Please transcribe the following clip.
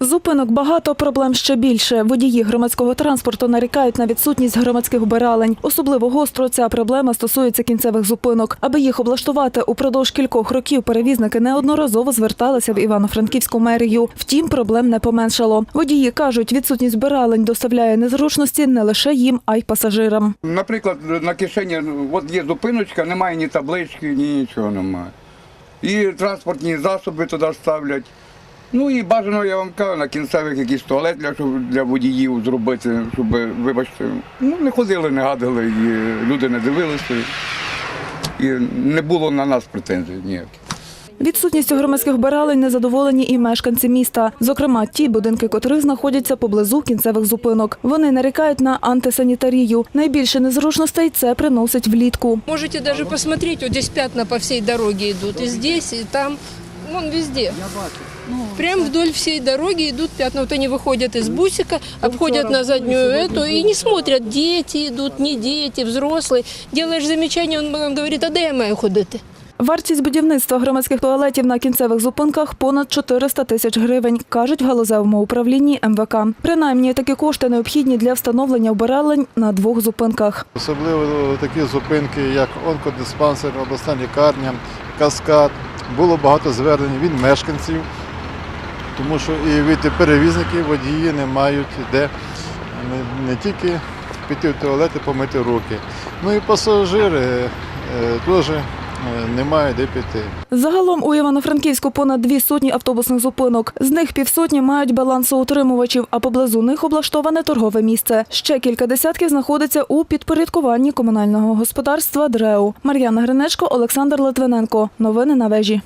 Зупинок багато, проблем ще більше. Водії громадського транспорту нарікають на відсутність громадських вбиралень. Особливо гостро ця проблема стосується кінцевих зупинок. Аби їх облаштувати, упродовж кількох років перевізники неодноразово зверталися в Івано-Франківську мерію. Втім, проблем не поменшало. Водії кажуть, відсутність вбиралень доставляє незручності не лише їм, а й пасажирам. Наприклад, на кишені от є зупиночка, немає ні таблички, ні нічого немає. І транспортні засоби туди ставлять. Ну і бажано, я вам кажу, на кінцевих якийсь туалет для, щоб для водіїв зробити, щоб, вибачте, ну не ходили, не гадали, і люди не дивилися. І не було на нас претензій ніяких. Відсутністю громадських вбиралень незадоволені і мешканці міста. Зокрема, ті будинки, котрих знаходяться поблизу кінцевих зупинок. Вони нарікають на антисанітарію. Найбільше незручностей це приносить влітку. Можете даже посмотреть, вот здесь пятна по всей дороге идут. И здесь, и там, вон везде. Прям вдоль всей дороги идут пятна. Вот они выходят из бусика, обходят на заднюю эту и не смотрят, дети идут, не дети, взрослые. Делаешь замечание, он вам говорит, а де я маю ходити? Вартість будівництва громадських туалетів на кінцевих зупинках понад 400 тисяч гривень, кажуть в галузевому управлінні МВК. Принаймні такі кошти необхідні для встановлення вбиралень на двох зупинках. Особливо такі зупинки, як онкодиспансер, обласна лікарня, каскад. Було багато звернень від мешканців, тому що і від перевізників водії не мають де не, тільки піти в туалет і помити руки. Ну і пасажири е, теж е, не мають де піти. Загалом у Івано-Франківську понад дві сотні автобусних зупинок. З них півсотні мають балансоутримувачів, а поблизу них облаштоване торгове місце. Ще кілька десятків знаходиться у підпорядкуванні комунального господарства ДРЕУ. Мар'яна Гринечко, Олександр Литвиненко. Новини на вежі.